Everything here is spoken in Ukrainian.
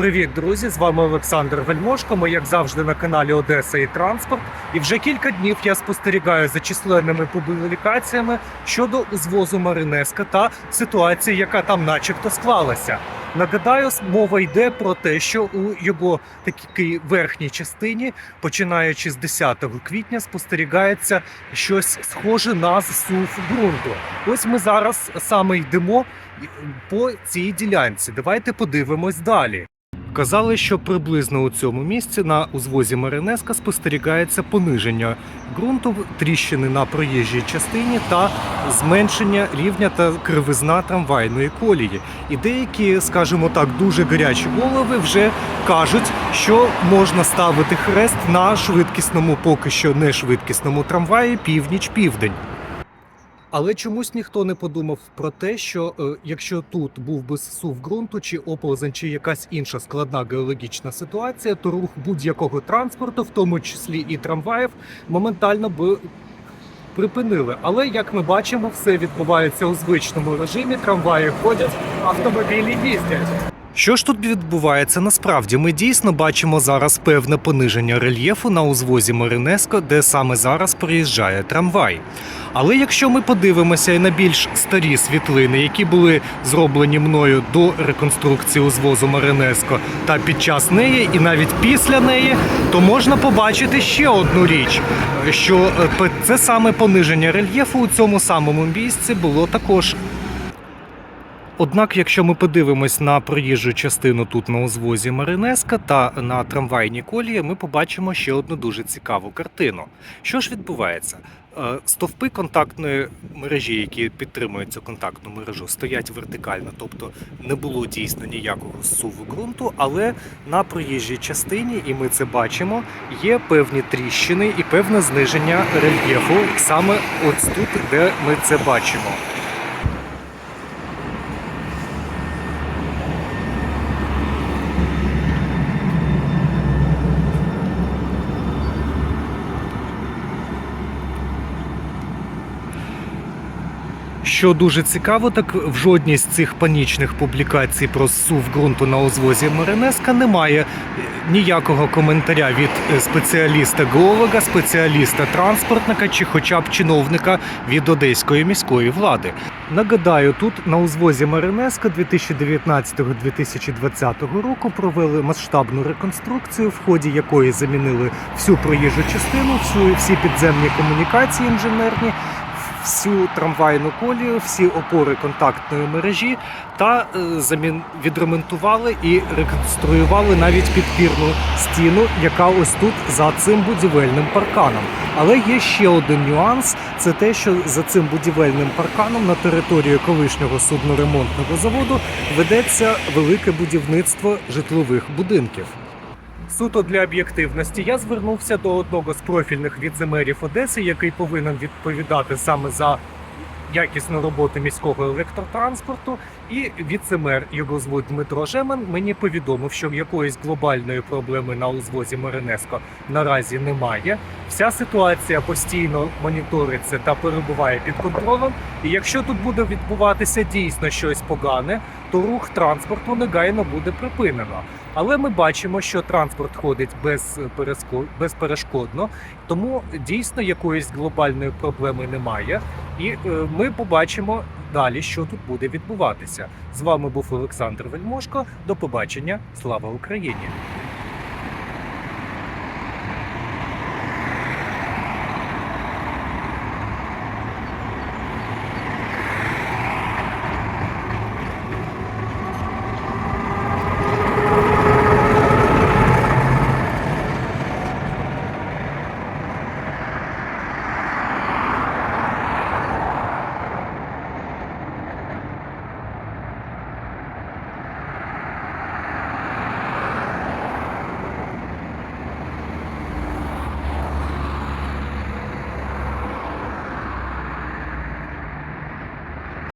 Привіт, друзі! З вами Олександр Вельмошко. Ми, як завжди, на каналі Одеса і Транспорт. І вже кілька днів я спостерігаю за численними публікаціями щодо звозу Маринеска та ситуації, яка там, начебто, склалася. Нагадаю, мова йде про те, що у його такій верхній частині, починаючи з 10 квітня, спостерігається щось схоже на зсув ґрунту. Ось ми зараз саме йдемо по цій ділянці. Давайте подивимось далі. Казали, що приблизно у цьому місці на узвозі Маринеска спостерігається пониження ґрунту, тріщини на проїжджій частині та зменшення рівня та кривизна трамвайної колії. І деякі, скажімо так, дуже гарячі голови вже кажуть, що можна ставити хрест на швидкісному, поки що не швидкісному трамваї північ-південь. Але чомусь ніхто не подумав про те, що е, якщо тут був би зсув ґрунту, чи оползень, чи якась інша складна геологічна ситуація, то рух будь-якого транспорту, в тому числі і трамваїв, моментально би припинили. Але як ми бачимо, все відбувається у звичному режимі. Трамваї ходять, автомобілі їздять. Що ж тут відбувається насправді? Ми дійсно бачимо зараз певне пониження рельєфу на узвозі Маринеско, де саме зараз проїжджає трамвай. Але якщо ми подивимося і на більш старі світлини, які були зроблені мною до реконструкції узвозу Маринеско та під час неї, і навіть після неї, то можна побачити ще одну річ, що е, це саме пониження рельєфу у цьому самому місці було також Однак, якщо ми подивимось на проїжджу частину тут на узвозі Маринеска та на трамвайні колії, ми побачимо ще одну дуже цікаву картину. Що ж відбувається? Е, Стовпи контактної мережі, які підтримують цю контактну мережу, стоять вертикально, тобто не було дійсно ніякого зсуву ґрунту, але на проїжджій частині, і ми це бачимо, є певні тріщини і певне зниження рельєфу саме ось тут, де ми це бачимо. Що дуже цікаво, так в жодній з цих панічних публікацій про зсув ґрунту на узвозі Маринеска немає ніякого коментаря від е, спеціаліста геолога, спеціаліста транспортника чи хоча б чиновника від одеської міської влади. Нагадаю, тут на узвозі Маринеска 2019-2020 року провели масштабну реконструкцію, в ході якої замінили всю проїжджу частину, всю всі підземні комунікації інженерні всю трамвайну колію, всі опори контактної мережі та е, замін відремонтували і реконструювали навіть підпірну стіну, яка ось тут за цим будівельним парканом. Але є ще один нюанс: це те, що за цим будівельним парканом на території колишнього судноремонтного заводу ведеться велике будівництво житлових будинків. Суто для об'єктивності я звернувся до одного з профільних віцемерів Одеси, який повинен відповідати саме за якісну роботу міського електротранспорту. І віцемер його звуть Дмитро Жемен. Мені повідомив, що якоїсь глобальної проблеми на узвозі Маринеско наразі немає. Вся ситуація постійно моніториться та перебуває під контролем. І якщо тут буде відбуватися дійсно щось погане, то рух транспорту негайно буде припинено. Але ми бачимо, що транспорт ходить безперешкодно, тому дійсно якоїсь глобальної проблеми немає. І е, ми побачимо далі, що тут буде відбуватися. З вами був Олександр Вельмошко. До побачення. Слава Україні!